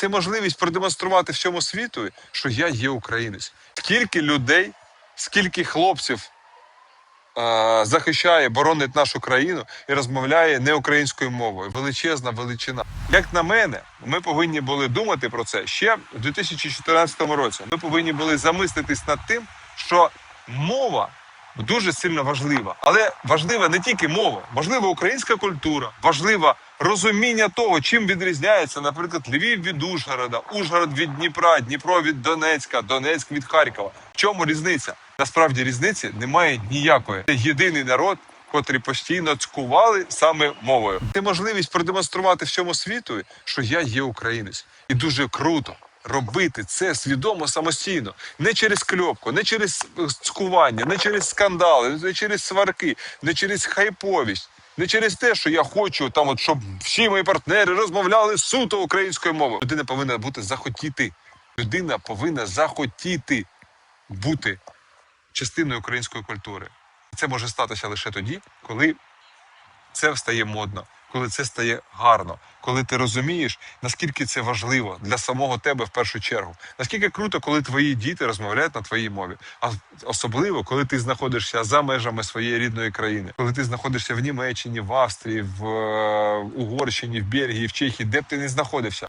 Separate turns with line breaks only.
Це можливість продемонструвати всьому світу, що я є українець. Скільки людей, скільки хлопців е, захищає, боронить нашу країну і розмовляє не українською мовою. Величезна величина. Як на мене, ми повинні були думати про це ще в 2014 році. Ми повинні були замислитись над тим, що мова дуже сильно важлива. Але важлива не тільки мова, важлива українська культура, важлива розуміння того, чим відрізняється, наприклад, Львів від Ужгорода, Ужгород від Дніпра, Дніпро від Донецька, Донецьк від Харкова. В чому різниця? Насправді різниці немає ніякої. Це єдиний народ. Котрі постійно цькували саме мовою. Це можливість продемонструвати всьому світу, що я є українець, і дуже круто робити це свідомо самостійно, не через кльопку, не через цькування, не через скандали, не через сварки, не через хайповість, не через те, що я хочу там, от щоб всі мої партнери розмовляли суто українською мовою. Людина повинна бути захотіти. Людина повинна захотіти бути частиною української культури. Це може статися лише тоді, коли це стає модно, коли це стає гарно, коли ти розумієш, наскільки це важливо для самого тебе в першу чергу. Наскільки круто, коли твої діти розмовляють на твоїй мові, а особливо, коли ти знаходишся за межами своєї рідної країни, коли ти знаходишся в Німеччині, в Австрії, в е, Угорщині, в Бельгії, в Чехії, де б ти не знаходився.